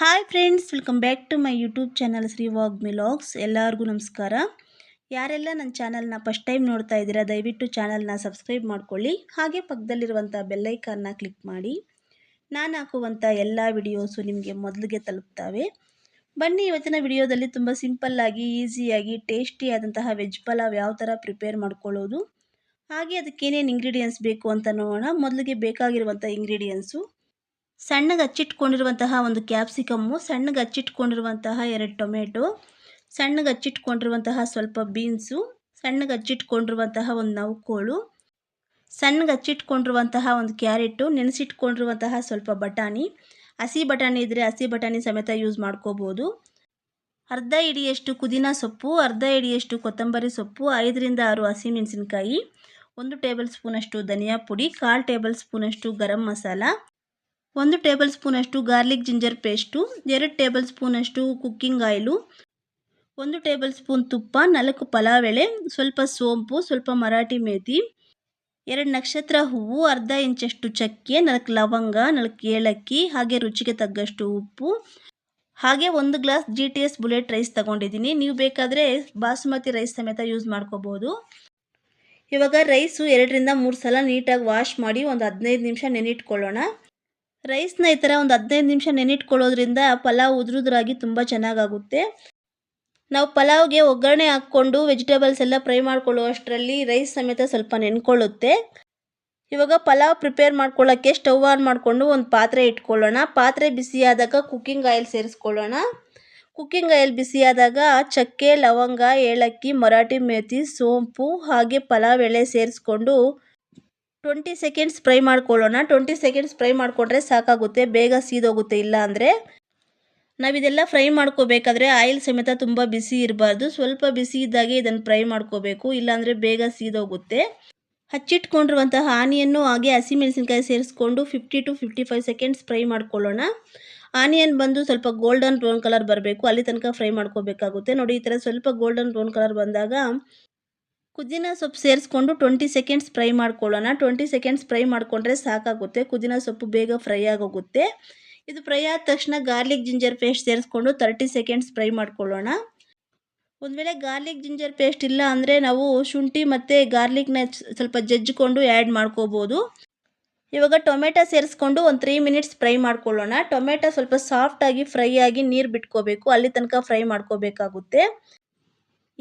Hi friends welcome back to my YouTube channel Shri ವಾಗ್ ಮಿಲಾಗ್ಸ್ ಎಲ್ಲರಿಗೂ ನಮಸ್ಕಾರ. ಯಾರೆಲ್ಲ ನನ್ನ ಚಾನಲ್ನ ಫಸ್ಟ್ ಟೈಮ್ ನೋಡ್ತಾ ಇದ್ದೀರಾ, ದಯವಿಟ್ಟು ಚಾನಲ್ನ ಸಬ್ಸ್ಕ್ರೈಬ್ ಮಾಡ್ಕೊಳ್ಳಿ. ಹಾಗೆ ಪಕ್ಕದಲ್ಲಿರುವಂಥ ಬೆಲ್ಲೈಕಾನ್ನ ಕ್ಲಿಕ್ ಮಾಡಿ. ನಾನು ಹಾಕುವಂಥ ಎಲ್ಲ ವಿಡಿಯೋಸು ನಿಮಗೆ ಮೊದಲಿಗೆ ತಲುಪ್ತವೆ. ಬನ್ನಿ, ಇವತ್ತಿನ ವಿಡಿಯೋದಲ್ಲಿ ತುಂಬ ಸಿಂಪಲ್ಲಾಗಿ ಈಸಿಯಾಗಿ ಟೇಸ್ಟಿಯಾದಂತಹ ವೆಜ್ ಪಲಾವ್ ಯಾವ ಥರ ಪ್ರಿಪೇರ್ ಮಾಡ್ಕೊಳ್ಳೋದು. ಹಾಗೆ ಅದಕ್ಕೇನೇನು ಇಂಗ್ರೀಡಿಯೆಂಟ್ಸ್ ಬೇಕು ಅಂತ ನೋಡೋಣ. ಮೊದಲಿಗೆ ಬೇಕಾಗಿರುವಂಥ ಇಂಗ್ರೀಡಿಯೆಂಟ್ಸು ಸಣ್ಣಗೆ ಹಚ್ಚಿಟ್ಕೊಂಡಿರುವಂತಹ ಒಂದು ಕ್ಯಾಪ್ಸಿಕಮ್ಮು, ಸಣ್ಣಗೆ ಹಚ್ಚಿಟ್ಕೊಂಡಿರುವಂತಹ ಎರಡು ಟೊಮೆಟೊ, ಸಣ್ಣಗೆ ಹಚ್ಚಿಟ್ಕೊಂಡಿರುವಂತಹ ಸ್ವಲ್ಪ ಬೀನ್ಸು, ಸಣ್ಣಗೆ ಹಚ್ಚಿಟ್ಕೊಂಡಿರುವಂತಹ ಒಂದು ನೌಕೋಳು ಸಣ್ಣಗೆ ಹಚ್ಚಿಟ್ಕೊಂಡಿರುವಂತಹ ಒಂದು ಕ್ಯಾರೆಟು, ನೆನೆಸಿಟ್ಕೊಂಡಿರುವಂತಹ ಸ್ವಲ್ಪ ಬಟಾಣಿ. ಹಸಿ ಬಟಾಣಿ ಇದ್ದರೆ ಹಸಿ ಬಟಾಣಿ ಸಮೇತ ಯೂಸ್ ಮಾಡ್ಕೋಬೋದು. ಅರ್ಧ ಇಡಿಯಷ್ಟು ಪುದೀನ ಸೊಪ್ಪು, ಅರ್ಧ ಇಡಿಯಷ್ಟು ಕೊತ್ತಂಬರಿ ಸೊಪ್ಪು, ಐದರಿಂದ ಆರು ಹಸಿಮೆಣಸಿನ್ಕಾಯಿ ಒಂದು ಟೇಬಲ್ ಸ್ಪೂನಷ್ಟು ಧನಿಯಾ ಪುಡಿ, ಕಾಲು ಟೇಬಲ್ ಸ್ಪೂನಷ್ಟು ಗರಂ ಮಸಾಲ ಒಂದು ಟೇಬಲ್ ಸ್ಪೂನಷ್ಟು ಗಾರ್ಲಿಕ್ ಜಿಂಜರ್ ಪೇಸ್ಟು, ಎರಡು ಟೇಬಲ್ ಸ್ಪೂನಷ್ಟು ಕುಕ್ಕಿಂಗ್ ಆಯಿಲು, ಒಂದು ಟೇಬಲ್ ಸ್ಪೂನ್ ತುಪ್ಪ, ನಾಲ್ಕು ಪಲಾವ್ ಎಳೆ ಸ್ವಲ್ಪ ಸೋಂಪು, ಸ್ವಲ್ಪ ಮರಾಠಿ ಮೇತಿ, ಎರಡು ನಕ್ಷತ್ರ ಹೂವು, ಅರ್ಧ ಇಂಚಷ್ಟು ಚಕ್ಕೆ, ನಾಲ್ಕು ಲವಂಗ, ನಾಲ್ಕು ಏಲಕ್ಕಿ, ಹಾಗೆ ರುಚಿಗೆ ತಗ್ಗಷ್ಟು ಉಪ್ಪು, ಹಾಗೆ ಒಂದು glass G T S bullet rice ತಗೊಂಡಿದ್ದೀನಿ. ನೀವು ಬೇಕಾದರೆ ಬಾಸುಮತಿ ರೈಸ್ ಸಮೇತ ಯೂಸ್ ಮಾಡ್ಕೋಬೋದು. ಇವಾಗ ರೈಸು ಎರಡರಿಂದ ಮೂರು ಸಲ ನೀಟಾಗಿ ವಾಶ್ ಮಾಡಿ ಒಂದು ಹದಿನೈದು ನಿಮಿಷ ನೆನಿಟ್ಕೊಳ್ಳೋಣ. ರೈಸ್ನ ಈ ಥರ ಒಂದು ಹದಿನೈದು ನಿಮಿಷ ನೆನಿಟ್ಕೊಳ್ಳೋದ್ರಿಂದ ಪಲಾವ್ ಉದುರುದ್ರಾಗಿ ತುಂಬ ಚೆನ್ನಾಗಾಗುತ್ತೆ. ನಾವು ಪಲಾವ್ಗೆ ಒಗ್ಗರಣೆ ಹಾಕ್ಕೊಂಡು ವೆಜಿಟೇಬಲ್ಸ್ ಎಲ್ಲ ಫ್ರೈ ಮಾಡ್ಕೊಳ್ಳೋ ಅಷ್ಟರಲ್ಲಿ ರೈಸ್ ಸಮೇತ ಸ್ವಲ್ಪ ನೆನ್ಕೊಳ್ಳುತ್ತೆ. ಇವಾಗ ಪಲಾವ್ ಪ್ರಿಪೇರ್ ಮಾಡ್ಕೊಳ್ಳೋಕ್ಕೆ ಸ್ಟವ್ ಆನ್ ಮಾಡಿಕೊಂಡು ಒಂದು ಪಾತ್ರೆ ಇಟ್ಕೊಳ್ಳೋಣ. ಪಾತ್ರೆ ಬಿಸಿಯಾದಾಗ ಕುಕ್ಕಿಂಗ್ ಆಯಿಲ್ ಸೇರಿಸ್ಕೊಳ್ಳೋಣ. ಕುಕ್ಕಿಂಗ್ ಆಯಿಲ್ ಬಿಸಿಯಾದಾಗ ಚಕ್ಕೆ, ಲವಂಗ, ಏಲಕ್ಕಿ, ಮರಾಠಿ ಮೇಥಿ ಸೋಂಪು ಹಾಗೆ ಪಲಾವ್ ಎಳೆ ಸೇರಿಸ್ಕೊಂಡು ಟ್ವೆಂಟಿ ಸೆಕೆಂಡ್ಸ್ ಫ್ರೈ ಮಾಡ್ಕೊಳ್ಳೋಣ. ಟ್ವೆಂಟಿ ಸೆಕೆಂಡ್ಸ್ ಫ್ರೈ ಮಾಡಿಕೊಂಡ್ರೆ ಸಾಕಾಗುತ್ತೆ, ಬೇಗ ಸೀದೋಗುತ್ತೆ ಇಲ್ಲ ಅಂದರೆ. ನಾವಿದೆಲ್ಲ ಫ್ರೈ ಮಾಡ್ಕೋಬೇಕಾದ್ರೆ ಆಯಿಲ್ ಸಮೇತ ತುಂಬ ಬಿಸಿ ಇರಬಾರ್ದು. ಸ್ವಲ್ಪ ಬಿಸಿ ಇದ್ದಾಗೆ ಇದನ್ನು ಫ್ರೈ ಮಾಡ್ಕೋಬೇಕು ಇಲ್ಲಾಂದರೆ ಬೇಗ ಸೀದೋಗುತ್ತೆ. ಹಚ್ಚಿಟ್ಕೊಂಡಿರುವಂತಹ ಆನಿಯನ್ನು ಹಾಗೆ ಹಸಿಮೆಣಸಿನ್ಕಾಯಿ ಸೇರಿಸ್ಕೊಂಡು fifty to fifty five seconds fry ಮಾಡ್ಕೊಳ್ಳೋಣ. ಆನಿಯನ್ ಬಂದು ಸ್ವಲ್ಪ ಗೋಲ್ಡನ್ ಬ್ರೌನ್ ಕಲರ್ ಬರಬೇಕು. ಅಲ್ಲಿ ತನಕ ಫ್ರೈ ಮಾಡ್ಕೋಬೇಕಾಗುತ್ತೆ. ನೋಡಿ, ಈ ಥರ ಸ್ವಲ್ಪ ಗೋಲ್ಡನ್ ಬ್ರೌನ್ ಕಲರ್ ಬಂದಾಗ ಕುದಿನ ಸೊಪ್ಪು ಸೇರಿಸ್ಕೊಂಡು ಟ್ವೆಂಟಿ ಸೆಕೆಂಡ್ಸ್ ಫ್ರೈ ಮಾಡ್ಕೊಳ್ಳೋಣ. ಟ್ವೆಂಟಿ ಸೆಕೆಂಡ್ಸ್ ಫ್ರೈ ಮಾಡಿಕೊಂಡ್ರೆ ಸಾಕಾಗುತ್ತೆ. ಕುದಿನ ಸೊಪ್ಪು ಬೇಗ ಫ್ರೈ ಆಗೋಗುತ್ತೆ. ಇದು ಫ್ರೈ ಆದ ತಕ್ಷಣ ಗಾರ್ಲಿಕ್ ಜಿಂಜರ್ ಪೇಸ್ಟ್ ಸೇರಿಸ್ಕೊಂಡು ತರ್ಟಿ ಸೆಕೆಂಡ್ಸ್ ಫ್ರೈ ಮಾಡ್ಕೊಳ್ಳೋಣ. ಒಂದು ವೇಳೆ ಗಾರ್ಲಿಕ್ ಜಿಂಜರ್ ಪೇಸ್ಟ್ ಇಲ್ಲ ಅಂದರೆ ನಾವು ಶುಂಠಿ ಮತ್ತು ಗಾರ್ಲಿಕ್ನ ಸ್ವಲ್ಪ ಜಜ್ಜಿಕೊಂಡು ಆ್ಯಡ್ ಮಾಡ್ಕೋಬೋದು. ಇವಾಗ ಟೊಮೆಟೊ ಸೇರಿಸ್ಕೊಂಡು ಒಂದು ತ್ರೀ ಮಿನಿಟ್ಸ್ ಫ್ರೈ ಮಾಡ್ಕೊಳ್ಳೋಣ. ಟೊಮೆಟೊ ಸ್ವಲ್ಪ ಸಾಫ್ಟಾಗಿ ಫ್ರೈ ಆಗಿ ನೀರು ಬಿಟ್ಕೋಬೇಕು. ಅಲ್ಲಿ ತನಕ ಫ್ರೈ ಮಾಡ್ಕೋಬೇಕಾಗುತ್ತೆ.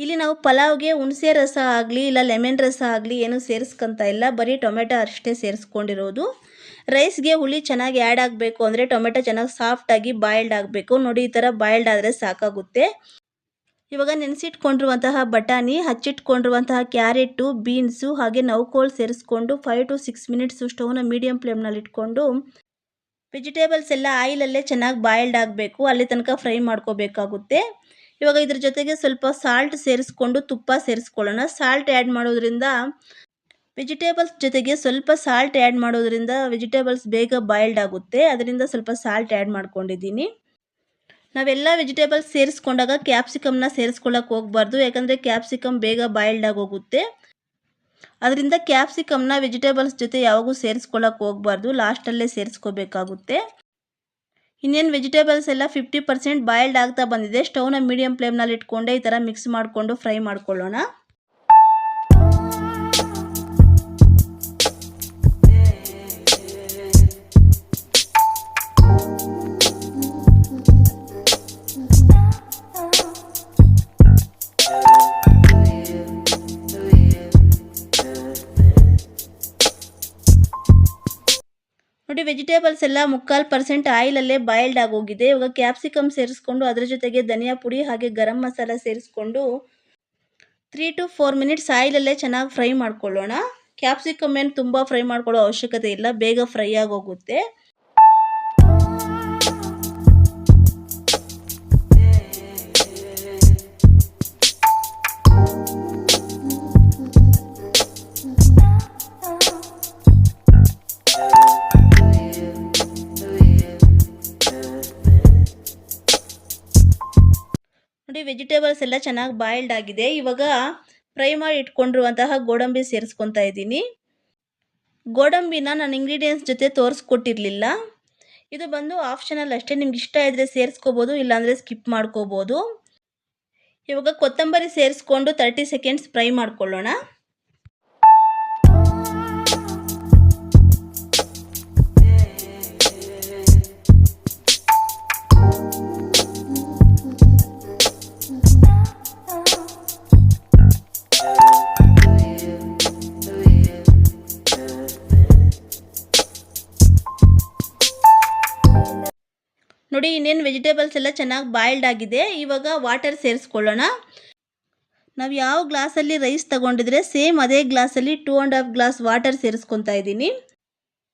ಇಲ್ಲಿ ನಾವು ಪಲಾವ್ಗೆ ಹುಣಸೆ ರಸ ಆಗಲಿ, ಇಲ್ಲ ಲೆಮನ್ ರಸ ಆಗಲಿ ಏನು ಸೇರಿಸ್ಕೊಂತ ಇಲ್ಲ. ಬರೀ ಟೊಮೆಟೊ ಅಷ್ಟೇ ಸೇರಿಸ್ಕೊಂಡಿರೋದು. ರೈಸ್ಗೆ ಹುಳಿ ಚೆನ್ನಾಗಿ ಆ್ಯಡ್ ಆಗಬೇಕು ಅಂದರೆ ಟೊಮೆಟೊ ಚೆನ್ನಾಗಿ ಸಾಫ್ಟಾಗಿ ಬಾಯ್ಲ್ಡ್ ಆಗಬೇಕು. ನೋಡಿ, ಈ ಥರ ಬಾಯ್ಲ್ಡ್ ಆದರೆ ಸಾಕಾಗುತ್ತೆ. ಇವಾಗ ನೆನೆಸಿಟ್ಕೊಂಡಿರುವಂತಹ ಬಟಾಣಿ, ಹಚ್ಚಿಟ್ಕೊಂಡಿರುವಂತಹ ಕ್ಯಾರೆಟು, ಬೀನ್ಸು ಹಾಗೆ ನೌಕೋಲ್ ಸೇರಿಸ್ಕೊಂಡು ಫೈವ್ ಟು ಸಿಕ್ಸ್ ಮಿನಿಟ್ಸು ಸ್ಟೌವ್ನ ಮೀಡಿಯಂ ಫ್ಲೇಮ್ನಲ್ಲಿ ಇಟ್ಕೊಂಡು ವೆಜಿಟೇಬಲ್ಸ್ ಎಲ್ಲ ಆಯಿಲಲ್ಲೇ ಚೆನ್ನಾಗಿ ಬಾಯ್ಲ್ಡ್ ಆಗಬೇಕು. ಅಲ್ಲಿ ತನಕ ಫ್ರೈ ಮಾಡ್ಕೋಬೇಕಾಗುತ್ತೆ. ಇವಾಗ ಇದ್ರ ಜೊತೆಗೆ ಸ್ವಲ್ಪ ಸಾಲ್ಟ್ ಸೇರಿಸ್ಕೊಂಡು ತುಪ್ಪ ಸೇರಿಸ್ಕೊಳ್ಳೋಣ. ಸಾಲ್ಟ್ ಆ್ಯಡ್ ಮಾಡೋದ್ರಿಂದ ವೆಜಿಟೇಬಲ್ಸ್ ಜೊತೆಗೆ ಸ್ವಲ್ಪ ಸಾಲ್ಟ್ ಆ್ಯಡ್ ಮಾಡೋದ್ರಿಂದ ವೆಜಿಟೇಬಲ್ಸ್ ಬೇಗ ಬಾಯ್ಲ್ಡ್ ಆಗುತ್ತೆ. ಅದರಿಂದ ಸ್ವಲ್ಪ ಸಾಲ್ಟ್ ಆ್ಯಡ್ ಮಾಡ್ಕೊಂಡಿದ್ದೀನಿ. ನಾವೆಲ್ಲ ವೆಜಿಟೇಬಲ್ಸ್ ಸೇರಿಸ್ಕೊಂಡಾಗ ಕ್ಯಾಪ್ಸಿಕಮ್ನ ಸೇರಿಸ್ಕೊಳ್ಳೋಕೆ ಹೋಗ್ಬಾರ್ದು. ಯಾಕಂದರೆ ಕ್ಯಾಪ್ಸಿಕಮ್ ಬೇಗ ಬಾಯ್ಲ್ಡ್ ಆಗೋಗುತ್ತೆ ಅದರಿಂದ ಕ್ಯಾಪ್ಸಿಕಮ್ನ ವೆಜಿಟೇಬಲ್ಸ್ ಜೊತೆ ಯಾವಾಗೂ ಸೇರಿಸ್ಕೊಳ್ಳೋಕೆ ಹೋಗ್ಬಾರ್ದು. ಲಾಸ್ಟಲ್ಲೇ ಸೇರಿಸ್ಕೋಬೇಕಾಗುತ್ತೆ. ಇನ್ನೇನು ವೆಜಿಟೇಬಲ್ಸ್ ಎಲ್ಲ ಫಿಫ್ಟಿ ಪರ್ಸೆಂಟ್ ಬಾಯ್ಲ್ಡ್ ಆಗ್ತಾ ಬಂದಿದೆ. ಸ್ಟೌವ್ನ ಮೀಡಿಯಂ ಫ್ಲೇಮ್ನಲ್ಲಿ ಇಟ್ಕೊಂಡೆ ಈ ಥರ ಮಿಕ್ಸ್ ಮಾಡಿಕೊಂಡು ಫ್ರೈ ಮಾಡ್ಕೊಳ್ಳೋಣ. ವೆಜಿಟೇಬಲ್ಸ್ ಎಲ್ಲ ಮುಕ್ಕಾಲು ಪರ್ಸೆಂಟ್ ಆಯಿಲಲ್ಲೇ ಬಾಯ್ಲ್ಡ್ ಆಗೋಗಿದೆ. ಇವಾಗ ಕ್ಯಾಪ್ಸಿಕಮ್ ಸೇರಿಸ್ಕೊಂಡು ಅದ್ರ ಜೊತೆಗೆ ಧನಿಯಾ ಪುಡಿ ಹಾಗೆ ಗರಂ ಮಸಾಲ ಸೇರಿಸ್ಕೊಂಡು ತ್ರೀ ಟು ಫೋರ್ ಮಿನಿಟ್ಸ್ ಆಯಿಲಲ್ಲೇ ಚೆನ್ನಾಗಿ ಫ್ರೈ ಮಾಡ್ಕೊಳ್ಳೋಣ. ಕ್ಯಾಪ್ಸಿಕಮ್ ಏನು ತುಂಬ ಫ್ರೈ ಮಾಡ್ಕೊಳ್ಳೋ ಅವಶ್ಯಕತೆ ಇಲ್ಲ, ಬೇಗ ಫ್ರೈ ಆಗೋಗುತ್ತೆ. ನೋಡಿ ವೆಜಿಟೇಬಲ್ಸ್ ಎಲ್ಲ ಚೆನ್ನಾಗಿ ಬಾಯ್ಲ್ಡ್ ಆಗಿದೆ. ಇವಾಗ ಫ್ರೈ ಮಾಡಿ ಇಟ್ಕೊಂಡಿರುವಂತಹ ಗೋಡಂಬಿ ಸೇರಿಸ್ಕೊತಾ ಇದ್ದೀನಿ. ಗೋಡಂಬಿನ ನಾನು ಇಂಗ್ರೀಡಿಯೆಂಟ್ಸ್ ಜೊತೆ ತೋರಿಸ್ಕೊಟ್ಟಿರಲಿಲ್ಲ. ಇದು ಬಂದು ಆಪ್ಷನಲ್ ಅಷ್ಟೇ. ನಿಮ್ಗೆ ಇಷ್ಟ ಇದ್ದರೆ ಸೇರಿಸ್ಕೋಬೋದು, ಇಲ್ಲಾಂದರೆ ಸ್ಕಿಪ್ ಮಾಡ್ಕೋಬೋದು. ಇವಾಗ ಕೊತ್ತಂಬರಿ ಸೇರಿಸ್ಕೊಂಡು ತರ್ಟಿ ಸೆಕೆಂಡ್ಸ್ ಫ್ರೈ ಮಾಡ್ಕೊಳ್ಳೋಣ. ವೆಜಿಟೇಬಲ್ಸ್ ಎಲ್ಲ ಚೆನ್ನಾಗಿ ಬಾಯ್ಲ್ಡ್ ಆಗಿದೆ. ಇವಾಗ ವಾಟರ್ ಸೇರಿಸ್ಕೊಳ್ಳೋಣ. ನಾವು ಯಾವ ಗ್ಲಾಸಲ್ಲಿ ರೈಸ್ ತಗೊಂಡಿದ್ರೆ ಸೇಮ್ ಅದೇ ಗ್ಲಾಸಲ್ಲಿ two and half glass water ಸೇರಿಸ್ಕೊತಾ ಇದ್ದೀನಿ.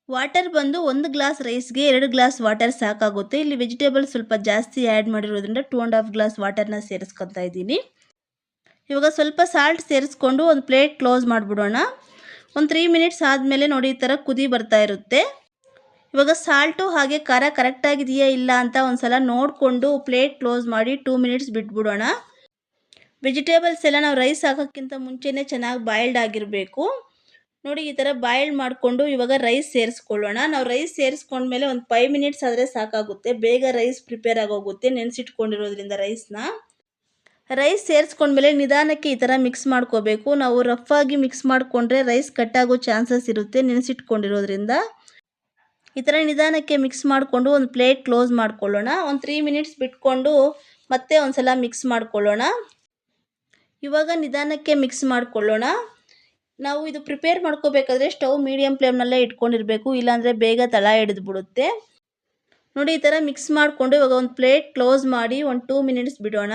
ವಾಟರ್ ಬಂದು ಒಂದು ಗ್ಲಾಸ್ ರೈಸ್ಗೆ ಎರಡು ಗ್ಲಾಸ್ ವಾಟರ್ ಸಾಕಾಗುತ್ತೆ. ಇಲ್ಲಿ ವೆಜಿಟೇಬಲ್ಸ್ ಸ್ವಲ್ಪ ಜಾಸ್ತಿ ಆ್ಯಡ್ ಮಾಡಿರೋದ್ರಿಂದ ಟೂ ಆ್ಯಂಡ್ ಹಾಫ್ ಗ್ಲಾಸ್ ವಾಟರ್ನ ಸೇರಿಸ್ಕೊತಾ ಇದ್ದೀನಿ. ಇವಾಗ ಸ್ವಲ್ಪ ಸಾಲ್ಟ್ ಸೇರಿಸ್ಕೊಂಡು ಒಂದು ಪ್ಲೇಟ್ ಕ್ಲೋಸ್ ಮಾಡಿಬಿಡೋಣ. ಒಂದು ತ್ರೀ ಮಿನಿಟ್ಸ್ ಆದಮೇಲೆ ನೋಡಿ ಈ ಥರ ಕುದಿ ಬರ್ತಾ ಇರುತ್ತೆ. ಇವಾಗ ಸಾಲ್ಟು ಹಾಗೆ ಖಾರ ಕರೆಕ್ಟಾಗಿದೆಯಾ ಇಲ್ಲ ಅಂತ ಒಂದು ಸಲ ನೋಡಿಕೊಂಡು ಪ್ಲೇಟ್ ಕ್ಲೋಸ್ ಮಾಡಿ ಟೂ ಮಿನಿಟ್ಸ್ ಬಿಟ್ಬಿಡೋಣ. ವೆಜಿಟೇಬಲ್ಸ್ ಎಲ್ಲ ನಾವು ರೈಸ್ ಹಾಕೋಕ್ಕಿಂತ ಮುಂಚೆನೇ ಚೆನ್ನಾಗಿ ಬಾಯ್ಲ್ಡ್ ಆಗಿರಬೇಕು. ನೋಡಿ ಈ ಥರ ಬಾಯ್ಲ್ಡ್ ಮಾಡಿಕೊಂಡು ಇವಾಗ ರೈಸ್ ಸೇರಿಸ್ಕೊಳ್ಳೋಣ. ನಾವು ರೈಸ್ ಸೇರಿಸ್ಕೊಂಡ್ಮೇಲೆ ಒಂದು ಫೈವ್ ಮಿನಿಟ್ಸ್ ಆದರೆ ಸಾಕಾಗುತ್ತೆ. ಬೇಗ ರೈಸ್ ಪ್ರಿಪೇರ್ ಆಗೋಗುತ್ತೆ ನೆನೆಸಿಟ್ಕೊಂಡಿರೋದ್ರಿಂದ ರೈಸ್ನ ರೈಸ್ ಸೇರಿಸ್ಕೊಂಡ್ಮೇಲೆ ನಿಧಾನಕ್ಕೆ ಈ ಥರ ಮಿಕ್ಸ್ ಮಾಡ್ಕೋಬೇಕು. ನಾವು ರಫ್ ಆಗಿ ಮಿಕ್ಸ್ ಮಾಡಿಕೊಂಡ್ರೆ ರೈಸ್ ಕಟ್ಟಾಗೋ ಚಾನ್ಸಸ್ ಇರುತ್ತೆ ನೆನೆಸಿಟ್ಕೊಂಡಿರೋದ್ರಿಂದ. ಈ ಥರ ನಿಧಾನಕ್ಕೆ ಮಿಕ್ಸ್ ಮಾಡಿಕೊಂಡು ಒಂದು ಪ್ಲೇಟ್ ಕ್ಲೋಸ್ ಮಾಡ್ಕೊಳ್ಳೋಣ. ಒಂದು ತ್ರೀ ಮಿನಿಟ್ಸ್ ಬಿಟ್ಕೊಂಡು ಮತ್ತೆ ಒಂದು ಸಲ ಮಿಕ್ಸ್ ಮಾಡ್ಕೊಳ್ಳೋಣ. ಇವಾಗ ನಿಧಾನಕ್ಕೆ ಮಿಕ್ಸ್ ಮಾಡ್ಕೊಳ್ಳೋಣ. ನಾವು ಇದು ಪ್ರಿಪೇರ್ ಮಾಡ್ಕೋಬೇಕಾದ್ರೆ ಸ್ಟವ್ ಮೀಡಿಯಂ ಫ್ಲೇಮ್ನಲ್ಲೇ ಇಟ್ಕೊಂಡಿರಬೇಕು. ಇಲ್ಲಾಂದರೆ ಬೇಗ ತಳ ಹಿಡಿದು ಬಿಡುತ್ತೆ ನೋಡಿ ಈ ಥರ ಮಿಕ್ಸ್ ಮಾಡಿಕೊಂಡು ಇವಾಗ ಒಂದು ಪ್ಲೇಟ್ ಕ್ಲೋಸ್ ಮಾಡಿ ಒಂದು ಟೂ ಮಿನಿಟ್ಸ್ ಬಿಡೋಣ.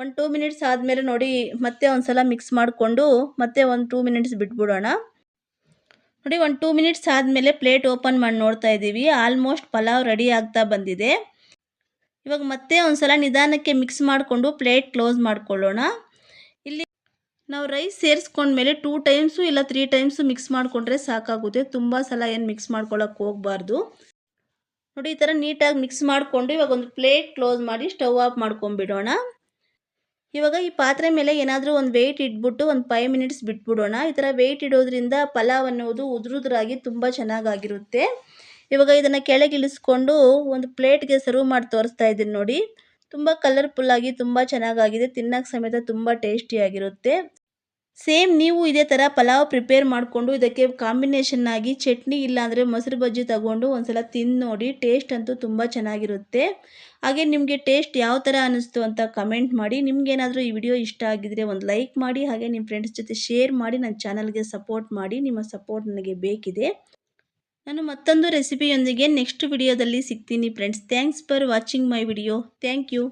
ಒಂದು ಟೂ ಮಿನಿಟ್ಸ್ ಆದಮೇಲೆ ನೋಡಿ ಮತ್ತೆ ಒಂದು ಸಲ ಮಿಕ್ಸ್ ಮಾಡಿಕೊಂಡು ಮತ್ತೆ ಒಂದು ಟೂ ಮಿನಿಟ್ಸ್ ಬಿಟ್ಬಿಡೋಣ. ನೋಡಿ, ಒಂದು ಟೂ ಮಿನಿಟ್ಸ್ ಆದಮೇಲೆ ಪ್ಲೇಟ್ ಓಪನ್ ಮಾಡಿ ನೋಡ್ತಾ ಇದ್ದೀವಿ. ಆಲ್ಮೋಸ್ಟ್ ಪಲಾವ್ ರೆಡಿ ಆಗ್ತಾ ಬಂದಿದೆ. ಇವಾಗ ಮತ್ತೆ ಒಂದು ಸಲ ನಿಧಾನಕ್ಕೆ ಮಿಕ್ಸ್ ಮಾಡಿಕೊಂಡು ಪ್ಲೇಟ್ ಕ್ಲೋಸ್ ಮಾಡ್ಕೊಳ್ಳೋಣ. ಇಲ್ಲಿ ನಾವು ರೈಸ್ ಸೇರಿಸ್ಕೊಂಡ್ಮೇಲೆ ಟೂ ಟೈಮ್ಸು ಇಲ್ಲ ತ್ರೀ ಟೈಮ್ಸು ಮಿಕ್ಸ್ ಮಾಡಿಕೊಂಡ್ರೆ ಸಾಕಾಗುತ್ತೆ. ತುಂಬ ಸಲ ಏನು ಮಿಕ್ಸ್ ಮಾಡ್ಕೊಳ್ಳೋಕೆ ಹೋಗಬಾರ್ದು. ನೋಡಿ, ಈ ಥರ ನೀಟಾಗಿ ಮಿಕ್ಸ್ ಮಾಡಿಕೊಂಡು ಇವಾಗ ಒಂದು ಪ್ಲೇಟ್ ಕ್ಲೋಸ್ ಮಾಡಿ ಸ್ಟವ್ ಆಫ್ ಮಾಡ್ಕೊಂಬಿಡೋಣ ಇವಾಗ ಈ ಪಾತ್ರೆ ಮೇಲೆ ಏನಾದರೂ ಒಂದು ವೆಯ್ಟ್ ಇಟ್ಬಿಟ್ಟು ಒಂದು ಫೈವ್ ಮಿನಿಟ್ಸ್ ಬಿಟ್ಬಿಡೋಣ. ಈ ಥರ ವೆಯ್ಟ್ ಇಡೋದ್ರಿಂದ ಪಲಾವ್ ಅನ್ನೋದು ಉದುರುದ್ರಾಗಿ ತುಂಬ ಚೆನ್ನಾಗಾಗಿರುತ್ತೆ. ಇವಾಗ ಇದನ್ನು ಕೆಳಗಿಳಿಸ್ಕೊಂಡು ಒಂದು ಪ್ಲೇಟ್ಗೆ ಸರ್ವ್ ಮಾಡಿ ತೋರಿಸ್ತಾ ಇದ್ದೀನಿ ನೋಡಿ. ತುಂಬ ಕಲರ್ಫುಲ್ಲಾಗಿ ತುಂಬ ಚೆನ್ನಾಗಾಗಿದೆ. ತಿನ್ನೋಕೆ ಸಮೇತ ತುಂಬ ಟೇಸ್ಟಿಯಾಗಿರುತ್ತೆ ಸೇಮ್ ನೀವು ಇದೇ ಥರ ಪಲಾವ್ ಪ್ರಿಪೇರ್ ಮಾಡಿಕೊಂಡು ಇದಕ್ಕೆ ಕಾಂಬಿನೇಷನ್ ಆಗಿ ಚಟ್ನಿ ಇಲ್ಲಾಂದರೆ ಮೊಸರು ಬಜ್ಜಿ ತಗೊಂಡು ಒಂದ್ಸಲ ತಿಂದು ನೋಡಿ ಟೇಸ್ಟ್ ಅಂತೂ ತುಂಬ ಚೆನ್ನಾಗಿರುತ್ತೆ. ಹಾಗೆ ನಿಮಗೆ ಟೇಸ್ಟ್ ಯಾವ ಥರ ಅನ್ನಿಸ್ತು ಅಂತ ಕಮೆಂಟ್ ಮಾಡಿ. ನಿಮಗೇನಾದರೂ ಈ ವಿಡಿಯೋ ಇಷ್ಟ ಆಗಿದ್ರೆ ಒಂದು ಲೈಕ್ ಮಾಡಿ, ಹಾಗೆ ನಿಮ್ಮ ಫ್ರೆಂಡ್ಸ್ ಜೊತೆ ಶೇರ್ ಮಾಡಿ ನನ್ನ ಚಾನಲ್ಗೆ ಸಪೋರ್ಟ್ ಮಾಡಿ, ನಿಮ್ಮ ಸಪೋರ್ಟ್ ನನಗೆ ಬೇಕಿದೆ. ನಾನು ಮತ್ತೊಂದು ರೆಸಿಪಿಯೊಂದಿಗೆ ನೆಕ್ಸ್ಟ್ ವಿಡಿಯೋದಲ್ಲಿ ಸಿಗ್ತೀನಿ friends thanks for watching my video thank you